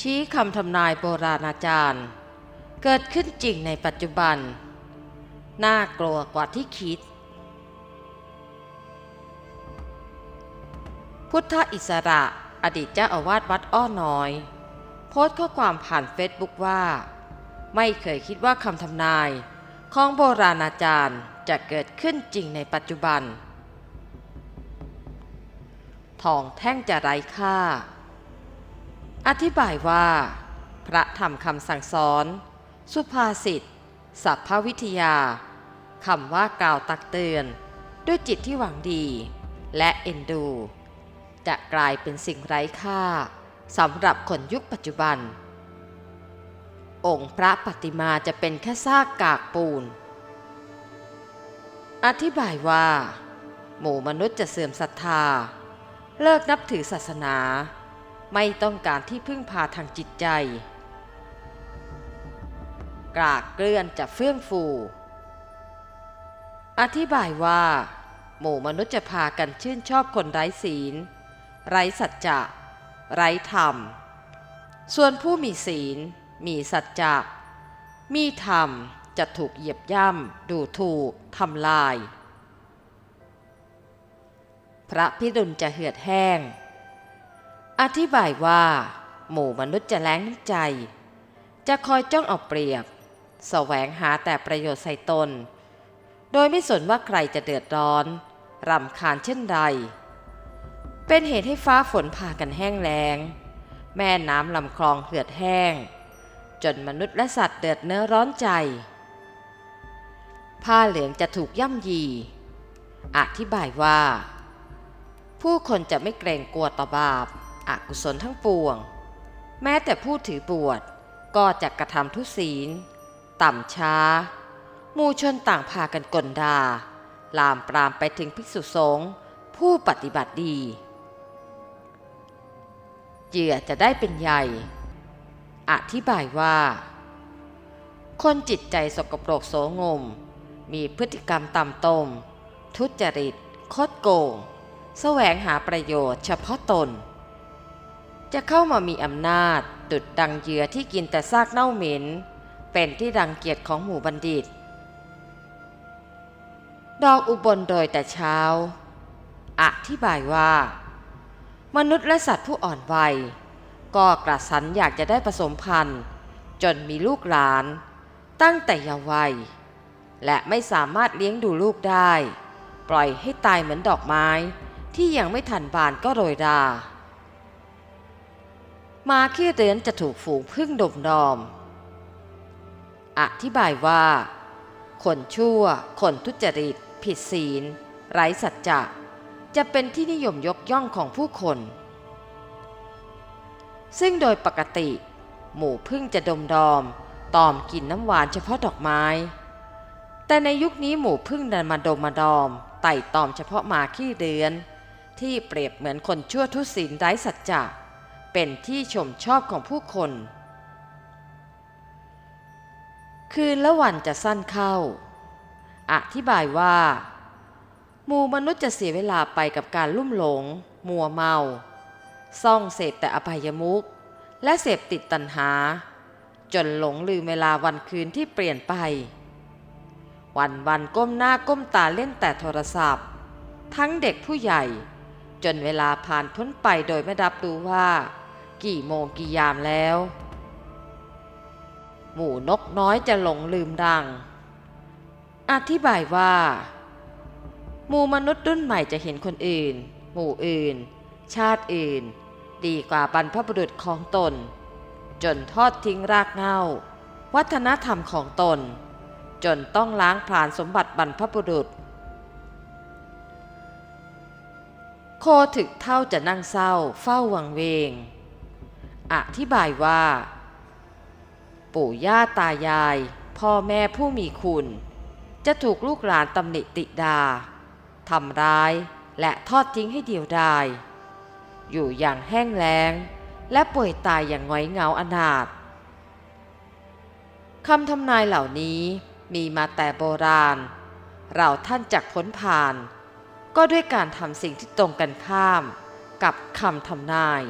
ชี้คำทำนายโบราณอาจารย์ เกิดขึ้นจริงในปัจจุบัน น่ากลัวกว่าที่คิด พุทธอิสระอดีตเจ้าอาวาสวัดอ้อน้อย โพสต์ข้อความผ่านเฟซบุ๊กว่า ไม่เคยคิดว่าคำทำนายของโบราณอาจารย์จะเกิดขึ้นจริงในปัจจุบัน ทองแท่งจะไร้ค่า อธิบายว่า พระธรรมคำสั่งสอน สุภาษิตสัพพวิทยาคำว่ากล่าวตักเตือน ด้วยจิตที่หวังดี และเอ็นดู จะกลายเป็นสิ่งไร้ค่าสำหรับคนยุคปัจจุบัน องค์พระปฏิมาจะเป็นแค่ซากกากปูน อธิบายว่า หมู่มนุษย์จะเสื่อมศรัทธา เลิกนับถือศาสนา ไม่ต้องการที่พึ่งพาทางจิตใจ กรากเกลื่อนจะเฟื่องฟู อธิบายว่า หมู่มนุษย์จะพากันชื่นชอบคนไร้ศีล ไร้สัจจะ ไร้ธรรม ส่วนผู้มีศีล มีสัจจะ มีธรรมจะถูกเหยียบย่ำ ดูถูก ทำลาย พระพิรุณจะเหือดแห้ง อธิบายว่า หมู่มนุษย์จะแล้งน้ำใจ จะคอยจ้องเอาเปรียบแสวงหาแต่ประโยชน์ใส่ตน โดยไม่สนว่าใครจะเดือดร้อนรำคาญเช่นใด เป็นเหตุให้ฟ้าฝนพากันแห้งแล้ง แม่น้ำลำคลองเหือดแห้ง จนมนุษย์และสัตว์เดือดเนื้อร้อนใจ ผ้าเหลืองจะถูกย่ำยี อธิบายว่า ผู้คนจะไม่เกรงกลัวต่อบาป อกุศลทั้งปวง แม้แต่ผู้ถือบวชก็จะกระทำทุศีล ต่ำช้า มูชนต่างพากันกลดา ลามปรามไปถึงภิกษุสงฆ์ผู้ปฏิบัติดีเหยื่อจะได้เป็นใหญ่ อธิบายว่า คนจิตใจสกปรกโสงม มีพฤติกรรมต่ำตม ทุจริต คดโกง แสวงหาประโยชน์เฉพาะตน จะเข้ามามีอำนาจดุดดังเหยื่อที่กินแต่ซากเน่าเหม็น เป็นที่รังเกียจของหมู่บัณฑิต ดอกอุบลโดยแต่เช้า อธิบายว่า มนุษย์และสัตว์ผู้อ่อนวัย ก็กระสันอยากจะได้ผสมพันธุ์ จนมีลูกหลาน ตั้งแต่เยาว์วัย และไม่สามารถเลี้ยงดูลูกได้ ปล่อยให้ตายเหมือนดอกไม้ที่ยังไม่ทันบานก็โรยรา มาขี้เรือนจะถูกฝูงพึ่งดมดอม อธิบายว่า คนชั่ว คนทุจริต ผิดศีล ไร้สัจจะ จะเป็นที่นิยมยกย่องของผู้คน ซึ่งโดยปกติ หมู่พึ่งจะดมดอม ตอมกินน้ำหวานเฉพาะดอกไม้ แต่ในยุคนี้หมู่พึ่งดันมาดมมาดอม ไต่ตอมเฉพาะมาขี้เดือน ที่เปรียบเหมือนคนชั่วทุศีลไร้สัจจะ เป็นที่ชมชอบของผู้คน คืนและวันจะสั้นเข้า อธิบายว่า หมู่มนุษย์จะเสียเวลาไปกับการลุ่มหลง มัวเมาซ่องเสพแต่อบายมุขและเสพติดตัณหา จนหลงลืมเวลาวันคืนที่เปลี่ยนไป วันวันก้มหน้าก้มตาเล่นแต่โทรศัพท์ ทั้งเด็กผู้ใหญ่จนเวลาผ่านพ้นไปโดยไม่รับรู้ว่า กี่โมงกี่ยามแล้ว หมู่นกน้อยจะหลงลืมดัง อธิบายว่า หมู่มนุษย์รุ่นใหม่จะเห็นคนอื่น หมู่อื่น ชาติอื่น ดีกว่าบรรพบุรุษของตน จนทอดทิ้งรากเหง้า วัฒนธรรมของตน จนต้องล้างผลาญสมบัติบรรพบุรุษโคถึกเท่าจะนั่งเศร้าเฝ้าวังเวง อธิบายว่า ปู่ย่าตายาย พ่อแม่ผู้มีคุณ จะถูกลูกหลานตำหนิติดาทำร้ายและทอดทิ้งให้เดียวดายอยู่อย่างแห้งแล้ง และป่วยตายอย่างง้อยเงาอนาถคำทำนายเหล่านี้มีมาแต่โบราณ เราท่านจักพ้นผ่าน ก็ด้วยการทำสิ่งที่ตรงกันข้ามกับคำทำนาย